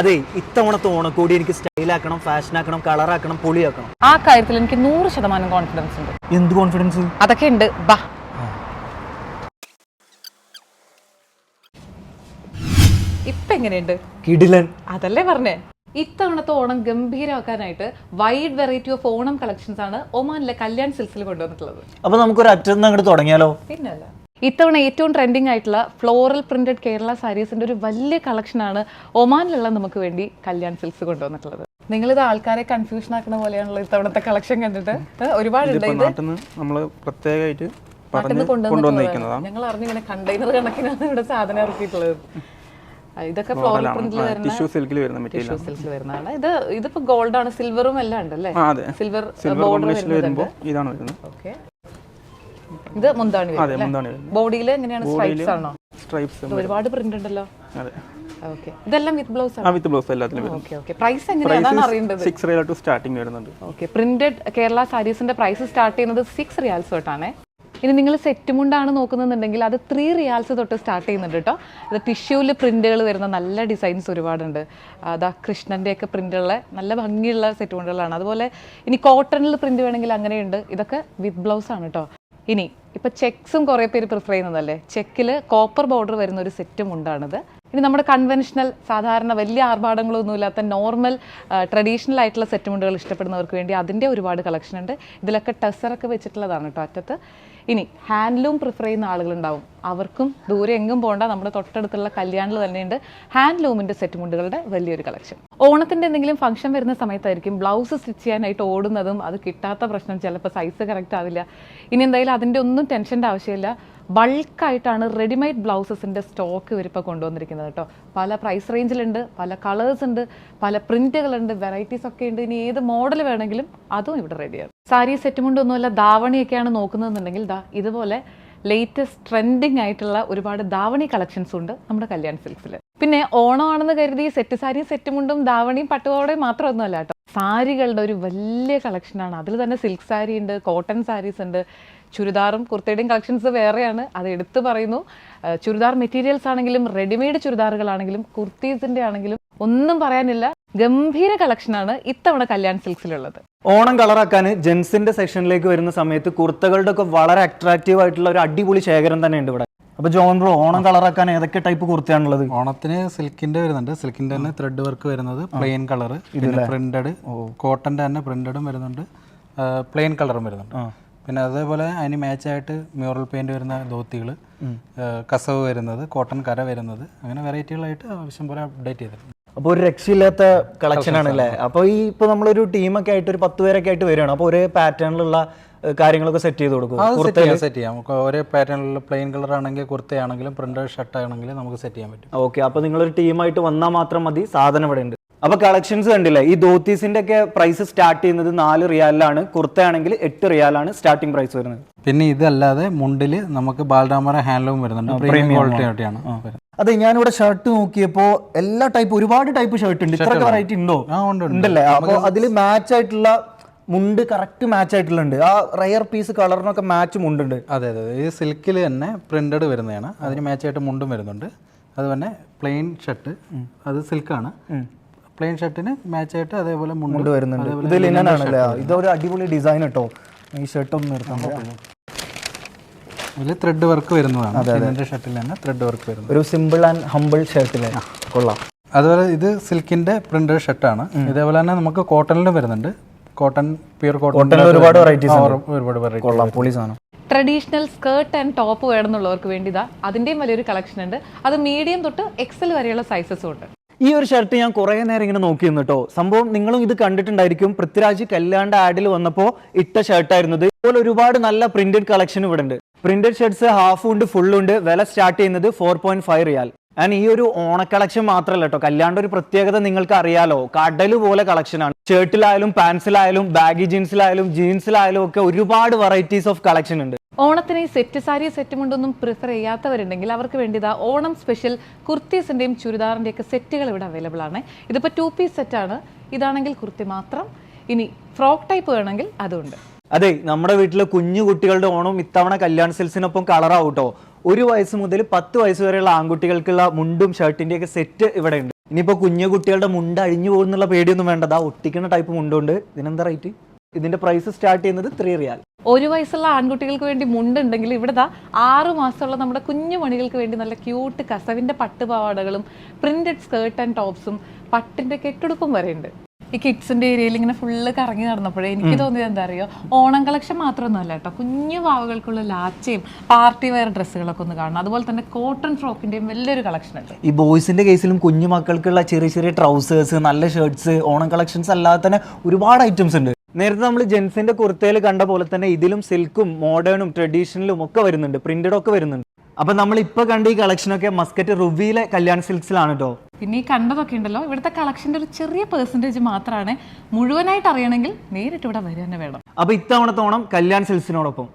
അതെ ഇത്തവണത്തെ ഓണക്കോടി എനിക്ക് സ്റ്റൈലാക്കണം ഫാഷനാക്കണം കളറാക്കണം പൊളിയാക്കണം. ആ കാര്യത്തിൽ എനിക്ക് നൂറ് ശതമാനം കോൺഫിഡൻസ് ഉണ്ട്. എന്ത് കോൺഫിഡൻസ് അതൊക്കെ ഉണ്ട്. ബാ. ഇപ്പൊ എങ്ങനെയുണ്ട്? കിടിലൻ. അതല്ലേ പറഞ്ഞേ? ഇത്തവണത്തെ Onam ഗംഭീരമാക്കാനായിട്ട് wide variety of Onam collections ആണ് ഒമാനിലെ കല്യാൺ സിൽസിൽ കൊണ്ടുവന്നിട്ടുള്ളത്. അപ്പൊ നമുക്കൊരു അറ്റം അങ്ങോട്ട് തുടങ്ങിയാലോ? പിന്നല്ല. ഇത്തവണ ഏറ്റവും ട്രെൻഡിങ് ആയിട്ടുള്ള ഫ്ലോറൽ പ്രിന്റഡ് കേരള സാരീസിന്റെ ഒരു വലിയ കളക്ഷനാണ് ഒമാനിലുള്ള നമുക്ക് വേണ്ടി കല്യാൺ സിൽക്സ് കൊണ്ടുവന്നിട്ടുള്ളത്. നിങ്ങളിത് ആൾക്കാരെ കൺഫ്യൂഷൻ ആക്കുന്ന പോലെയാണല്ലോ ഇത്തവണത്തെ കളക്ഷൻ കണ്ടിട്ട് ഒരുപാട് ഒരുപാടുണ്ട്. നമ്മൾ പ്രത്യേകമായിട്ട് ഞങ്ങൾ അറിഞ്ഞിങ്ങനെ കണ്ടെയ്നർ കണക്കിനാണ് ഇവിടെ സാധനം ഇറക്കിയിട്ടുള്ളത്. ഇതൊക്കെ ഫ്ലോറൽ പ്രിന്റിൽ വരുന്ന ടിഷ്യൂ സിൽക്കിൽ വരുന്ന ടിഷ്യൂ സിൽസിൽ വരുന്നതാണ്. ഇത് ഇതിപ്പോ ഗോൾഡ് ആണ് സിൽവറും എല്ലാം ഉണ്ടല്ലേ? അല്ലേ സിൽവർ ബോർഡർ വരുമ്പോൾ ഇതാണ് വരുന്നത്. ഓക്കെ ഇത് മുന്താണി അതെ മുന്താണി ബോഡിയിൽ എങ്ങനെയാണ് സ്ട്രൈപ്സ് ആണോ? സ്ട്രൈപ്സ് ഒരുപാട് പ്രിന്റ് ഉണ്ടല്ലോ. അതെ. ഓക്കേ ഇതെല്ലാം വിത്ത് ബ്ലൗസ് ആണ്? വിത്ത് ബ്ലൗസ് എല്ലാത്തിലും ഓക്കേ ഓക്കെ പ്രൈസ് എങ്ങനെയാണ്? അറിയേണ്ടത്. സിക്സ് റിയൽ ടു സ്റ്റാർട്ടിങ് വരുന്നുണ്ട്. ഓക്കേ പ്രിന്റഡ് കേരള സാരീസിന്റെ പ്രൈസ് സ്റ്റാർട്ട് ചെയ്യുന്നത് സിക്സ് റിയാൽസ് തൊട്ടാണ്. ഇനി നിങ്ങൾ സെറ്റ് മുണ്ടാണ് നോക്കുന്നുണ്ടെങ്കിൽ അത് ത്രീ റിയാൽസ് തൊട്ട് സ്റ്റാർട്ട് ചെയ്യുന്നുണ്ട് കേട്ടോ ഇത് ടിഷ്യൂവിൽ പ്രിന്റുകൾ വരുന്ന നല്ല ഡിസൈൻസ് ഒരുപാടുണ്ട്. അതാ കൃഷ്ണന്റെ ഒക്കെ പ്രിന്റുള്ള നല്ല ഭംഗിയുള്ള സെറ്റ് മുണ്ടുകളാണ് അതുപോലെ ഇനി കോട്ടണിൽ പ്രിന്റ് വേണമെങ്കിൽ അങ്ങനെയുണ്ട്. ഇതൊക്കെ വിത്ത് ബ്ലൗസ് ആണ് കേട്ടോ ഇനി ഇപ്പൊ ചെക്സും കുറേ പേര് പ്രിഫർ ചെയ്യുന്നതല്ലേ? ചെക്കിൽ കോപ്പർ ബോർഡർ വരുന്ന ഒരു സെറ്റും മുണ്ടാണിത് ഇനി നമ്മുടെ കൺവെൻഷണൽ സാധാരണ വലിയ ആർഭാടങ്ങളൊന്നും ഇല്ലാത്ത നോർമൽ ട്രഡീഷണൽ ആയിട്ടുള്ള സെറ്റ് മുണ്ടുകൾ ഇഷ്ടപ്പെടുന്നവർക്ക് വേണ്ടി അതിന്റെ ഒരുപാട് കളക്ഷൻ ഉണ്ട്. ഇതിലൊക്കെ ടെസറൊക്കെ വെച്ചിട്ടുള്ളതാണ് കേട്ടോ അറ്റത്ത്. ഇനി ഹാൻഡ്ലൂം പ്രിഫർ ചെയ്യുന്ന ആളുകളുണ്ടാവും. അവർക്കും ദൂരെ എങ്ങും പോകണ്ട നമ്മുടെ തൊട്ടടുത്തുള്ള കല്യാണിൽ തന്നെയുണ്ട് ഹാൻഡ്ലൂമിന്റെ സെറ്റ് മുണ്ടുകളുടെ വലിയൊരു കളക്ഷൻ ഓണത്തിന്റെ എന്തെങ്കിലും ഫംഗ്ഷൻ വരുന്ന സമയത്തായിരിക്കും ബ്ലൗസ് സ്റ്റിച്ച് ചെയ്യാനായിട്ട് ഓടുന്നതും അത് കിട്ടാത്ത പ്രശ്നം ചിലപ്പോൾ സൈസ് കറക്റ്റ് ആവില്ല. ഇനി എന്തായാലും അതിന്റെ ഒന്നും ടെൻഷന്റെ ആവശ്യമില്ല. ബൾക്കായിട്ടാണ് റെഡിമെയ്ഡ് ബ്ലൗസസിന്റെ സ്റ്റോക്ക് ഇവരിപ്പോൾ കൊണ്ടുവന്നിരിക്കുന്നത് കേട്ടോ. പല പ്രൈസ് റേഞ്ചിലുണ്ട് പല കളേഴ്സ് ഉണ്ട് പല പ്രിന്റുകളുണ്ട് വെറൈറ്റീസ് ഒക്കെ ഉണ്ട്. ഇനി ഏത് മോഡൽ വേണമെങ്കിലും അതും ഇവിടെ റെഡിയാണ് സാരി സെറ്റും കൊണ്ടൊന്നുമല്ല ധാവണിയൊക്കെയാണ് നോക്കുന്നതെന്നുണ്ടെങ്കിൽ ദാ ഇതുപോലെ ലേറ്റസ്റ്റ് ട്രെൻഡിങ് ആയിട്ടുള്ള ഒരുപാട് ധാവണി കളക്ഷൻസ് ഉണ്ട് നമ്മുടെ കല്യാൺ സിൽക്സിൽ. പിന്നെ ഓണമാണെന്ന് കരുതി സെറ്റ് സാരിയും സെറ്റ് മുണ്ടും ധാവണിയും പട്ടുപാവടയും മാത്രമൊന്നുമല്ല കേട്ടോ. സാരികളുടെ ഒരു വലിയ കളക്ഷനാണ് അതിൽ തന്നെ സിൽക്ക് സാരി ഉണ്ട് കോട്ടൺ സാരീസ് ഉണ്ട് ചുരിദാറും കുർത്തയുടെയും കളക്ഷൻസ് വേറെയാണ്. അത് എടുത്തു പറയുന്നു. ചുരിദാർ മെറ്റീരിയൽസ് ആണെങ്കിലും റെഡിമെയ്ഡ് ചുരിദാറുകളാണെങ്കിലും കുർത്തീസിന്റെ ആണെങ്കിലും ഒന്നും പറയാനില്ല. ഗംഭീര കളക്ഷനാണ് ഇത്തവണ കല്യാൺ സിൽക്സിലുള്ളത്. ഓണം കളറാക്കാൻ ജെൻസിന്റെ സെക്ഷനിലേക്ക് വരുന്ന സമയത്ത് കുർത്തകളുടെ ഒക്കെ വളരെ അട്രാക്റ്റീവ് ആയിട്ടുള്ള ഒരു അടിപൊളി ശേഖരം തന്നെ ഉണ്ട് ഇവിടെ. അപ്പൊ ജോൺ ബ്രോ ഓണം കളറാക്കാൻ ഏതൊക്കെ ടൈപ്പ് കുർത്തയാണുള്ളത്? ഓണത്തിന് സിൽക്കിന്റെ വരുന്നുണ്ട്. സിൽക്കിന്റെ തന്നെ ത്രെഡ് വർക്ക് വരുന്നത്. പ്ലെയിൻ കളർ പിന്നെ പ്രിന്റഡ് കോട്ടന്റെ തന്നെ പ്രിന്റഡും വരുന്നുണ്ട്. പ്ലെയിൻ കളറും വരുന്നുണ്ട്. പിന്നെ അതേപോലെ അതിന് മാച്ചായിട്ട് മ്യൂറൽ പെയിന്റ് വരുന്ന ധോത്തികൾ കസവ് വരുന്നത് കോട്ടൺ കര വരുന്നത് അങ്ങനെ വെറൈറ്റികളായിട്ട് ആവശ്യം പോലെ അപ്ഡേറ്റ് ചെയ്തിട്ടുണ്ട്. അപ്പോൾ ഒരു രക്ഷയില്ലാത്ത കളക്ഷൻ ആണല്ലേ? അപ്പോൾ ഈ ഇപ്പോൾ നമ്മളൊരു ടീമൊക്കെ ആയിട്ട് ഒരു പത്ത് പേരൊക്കെ ആയിട്ട് വരികയാണ്. അപ്പോൾ ഒരേ പാറ്റേണിലുള്ള കാര്യങ്ങളൊക്കെ സെറ്റ് ചെയ്ത് കൊടുക്കും. സെറ്റ് ചെയ്യാം സെറ്റ് ചെയ്യാം. നമുക്ക് ഒരേ പാറ്റേണിലുള്ള പ്ലെയിൻ കളർ ആണെങ്കിൽ കുർത്തയാണെങ്കിലും പ്രിന്റഡ് ഷർട്ട് ആണെങ്കിലും നമുക്ക് സെറ്റ് ചെയ്യാൻ പറ്റും. ഓക്കെ അപ്പോൾ നിങ്ങളൊരു ടീമായിട്ട് വന്നാൽ മാത്രം മതി. സാധനം ഇവിടെ ഉണ്ട്. അപ്പോൾ കളക്ഷൻസ് കണ്ടില്ലേ? ഈ ധോത്തീസിന്റെ ഒക്കെ പ്രൈസ് സ്റ്റാർട്ട് ചെയ്യുന്നത് നാല് റിയാലിലാണ് കുർത്തയാണെങ്കിൽ എട്ട് റിയാലാണ് സ്റ്റാർട്ടിംഗ് പ്രൈസ് വരുന്നത്. പിന്നെ ഇതല്ലാതെ മുണ്ടിൽ നമുക്ക് ബാലരാമറ ഹാൻഡ്ലൂം വരുന്നുണ്ട്. പ്രീമിയം ക്വാളിറ്റി ആയിട്ടാണ്. വരുന്നത്. അതെ ഞാനിവിടെ ഷർട്ട് നോക്കിയപ്പോ എല്ലാ ടൈപ്പ് ഒരുപാട് ടൈപ്പ് ഷർട്ട് ഉണ്ട്. ഇത്ര വെറൈറ്റി ഉണ്ടോ? ഉണ്ടല്ലേ? അപ്പോൾ അതിൽ മാച്ച് ആയിട്ടുള്ള മുണ്ട് കറക്റ്റ് മാച്ച് ആയിട്ടുള്ളുണ്ട് ആ റയർ പീസ് കളറിനൊക്കെ മാച്ച് മുണ്ടുണ്ട്. അതെ അതെ ഈ സിൽക്കിൽ തന്നെ പ്രിന്റഡ് വരുന്നതാണ്. അതിന് മാച്ച് ആയിട്ട് മുണ്ടും വരുന്നുണ്ട്. അത് തന്നെ പ്ലെയിൻ ഷർട്ട് അത് സിൽക്കാണ് പ്ലെയിൻ ഷർട്ടിന് മാച്ച് ആയിട്ട് അതേപോലെ മുണ്ട് വരുന്നുണ്ട്. ഇത് ലിനൻ ആണല്ലേ ഇതൊരു അടിപൊളി ഡിസൈൻ കേട്ടോ. ഈ ഷർട്ട് ഒന്ന് നിർത്താൻ ഇതിൽ ത്രെഡ് വർക്ക് വരുന്നതാണ്. ലിനന്റെ ഷർട്ടിൽ തന്നെ ത്രെഡ് വർക്ക് വരുന്നത്. ഒരു സിമ്പിൾ ആൻഡ് ഹമ്പിൾ ഷർട്ടിൽ കൊള്ളാം. അതുപോലെ ഇത് സിൽക്കിന്റെ പ്രിന്റഡ് ഷർട്ടാണ് ഇതേപോലെ തന്നെ നമുക്ക് കോട്ടണിലും വരുന്നുണ്ട്. കോട്ടൺ പ്യൂർ കോട്ടൺ ഒരുപാട് വെറൈറ്റീസ് ഒരുപാട് വെറൈറ്റി കൊള്ളാം പൊളി സാധനം. ട്രഡീഷണൽ സ്കേർട്ട് ആൻഡ് ടോപ്പ് വേണമെന്നുള്ളവർക്ക് വേണ്ടി ഇതാ അതിന്റെയും വലിയൊരു കളക്ഷൻ ഉണ്ട്. അത് മീഡിയം തൊട്ട് എക്സൽ വരെയുള്ള സൈസസും ഉണ്ട്. ഈ ഒരു ഷർട്ട് ഞാൻ കുറേ നേരം ഇങ്ങനെ നോക്കി നിന്നു കേട്ടോ സംഭവം നിങ്ങളും ഇത് കണ്ടിട്ടുണ്ടായിരിക്കും. പൃഥ്വിരാജ് കല്യാണ്ട് ആഡിൽ വന്നപ്പോൾ ഇട്ട ഷർട്ടായിരുന്നത് ഇതുപോലെ ഒരുപാട് നല്ല പ്രിന്റഡ് കളക്ഷൻ ഇവിടെ ഉണ്ട്. പ്രിന്റഡ് ഷർട്ട്സ് ഹാഫ് ഉണ്ട് ഫുൾ ഉണ്ട്. വില സ്റ്റാർട്ട് ചെയ്യുന്നത് four point five riyal. And ഈ ഒരു ഓണ കളക്ഷൻ മാത്രമല്ല കേട്ടോ കല്യാണ്ട് ഒരു പ്രത്യേകത നിങ്ങൾക്ക് അറിയാലോ. കടൽ പോലെ കളക്ഷനാണ് ഷർട്ടിലായാലും പാൻസിലായാലും ബാഗി ജീൻസിലായാലും ജീൻസിലായാലും ഒക്കെ ഒരുപാട് വെറൈറ്റീസ് ഓഫ് കളക്ഷൻ ഉണ്ട്. ഓണത്തിന് ഈ സെറ്റ് സാരി സെറ്റും മുണ്ടൊന്നും പ്രിഫർ ചെയ്യാത്തവരുണ്ടെങ്കിൽ അവർക്ക് വേണ്ടി ഓണം സ്പെഷ്യൽ കുർത്തീസിന്റെയും ചുരിദാറിന്റെയും ഒക്കെ സെറ്റുകൾ ഇവിടെ അവൈലബിൾ ആണ്. ഇതിപ്പോ ടു പീസ് സെറ്റ് ആണ്. ഇതാണെങ്കിൽ കുർത്തി മാത്രം. ഇനി ഫ്രോക്ക് ടൈപ്പ് വേണമെങ്കിൽ അതുണ്ട് അതെ നമ്മുടെ വീട്ടിലെ കുഞ്ഞു കുട്ടികളുടെ ഓണം ഇത്തവണ കല്യാൺ സെൽസിനൊപ്പം കളറാവും കേട്ടോ ഒരു വയസ്സ് മുതൽ പത്ത് വയസ്സ് വരെയുള്ള ആൺകുട്ടികൾക്കുള്ള മുണ്ടും ഷർട്ടിന്റെ ഒക്കെ സെറ്റ് ഇവിടെ ഉണ്ട് ഇനിയിപ്പോ കുഞ്ഞു കുട്ടികളുടെ മുണ്ട് അഴിഞ്ഞു പോകുന്നുള്ള പേടിയൊന്നും വേണ്ട. ദാ ഒട്ടിക്കുന്ന ടൈപ്പ് മുണ്ടുണ്ട്. ഇതിനെന്താ റേറ്റ്? ഇതിന്റെ പ്രൈസ് സ്റ്റാർട്ട് ചെയ്യുന്നത് ത്രീ റിയാൽ. ഒരു വയസ്സുള്ള ആൺകുട്ടികൾക്ക് വേണ്ടി മുണ്ടുണ്ടെങ്കിൽ ഇവിടെ ദാ ആറ് മാസമുള്ള നമ്മുടെ കുഞ്ഞു മണികൾക്ക് വേണ്ടി നല്ല ക്യൂട്ട് കസവിന്റെ പട്ടുപാവാടകളും പ്രിന്റഡ് സ്കേർട്ട് ആൻഡ് ടോപ്സും പട്ടിന്റെ കെട്ടുടുപ്പും വരെ ഉണ്ട് ഈ കിഡ്സിന്റെ ഏരിയയിൽ ഇങ്ങനെ ഫുള്ള് കറങ്ങി നടന്നപ്പോഴേ എനിക്ക് തോന്നിയത് എന്താ അറിയോ? ഓണം കളക്ഷൻ മാത്രമൊന്നുമല്ല കേട്ടോ. കുഞ്ഞു പാവകൾക്കുള്ള ലാച്ചയും പാർട്ടി വെയർ ഡ്രസ്സുകളൊക്കെ ഒന്ന് കാണണം. അതുപോലെ തന്നെ കോട്ടൺ ഫ്രോക്കിന്റെയും വലിയൊരു കളക്ഷൻ ഉണ്ട്. ഈ ബോയ്സിന്റെ കേസിലും കുഞ്ഞു മക്കൾക്കുള്ള ചെറിയ ചെറിയ ട്രൗസേഴ്സ് നല്ല ഷർട്ട്സ് ഓണം കളക്ഷൻസ് അല്ലാതെ തന്നെ ഒരുപാട് ഐറ്റംസ് ഉണ്ട്. നേരത്തെ നമ്മൾ ജെൻസിന്റെ കുർത്തയിൽ കണ്ട പോലെ തന്നെ ഇതിലും സിൽക്കും മോഡേണും ട്രഡീഷണലും ഒക്കെ വരുന്നുണ്ട്. പ്രിന്റഡ് ഒക്കെ വരുന്നുണ്ട്. അപ്പൊ നമ്മൾ ഇപ്പൊ കണ്ട ഈ കളക്ഷനൊക്കെ മസ്കറ്റ് റുബിയിലെ കല്യാൺ സിൽക്സിലാണ് കേട്ടോ പിന്നെ ഈ കണ്ടതൊക്കെ ഉണ്ടല്ലോ ഇവിടുത്തെ കളക്ഷന്റെ ഒരു ചെറിയ പെർസെന്റേജ് മാത്രമാണ് മുഴുവനായിട്ട് അറിയണമെങ്കിൽ നേരിട്ട് ഇവിടെ വരിക തന്നെ വേണം. അപ്പോൾ ഇത്തവണത്തെ ഓണം കല്യാൺ സിൽക്സിനോടൊപ്പം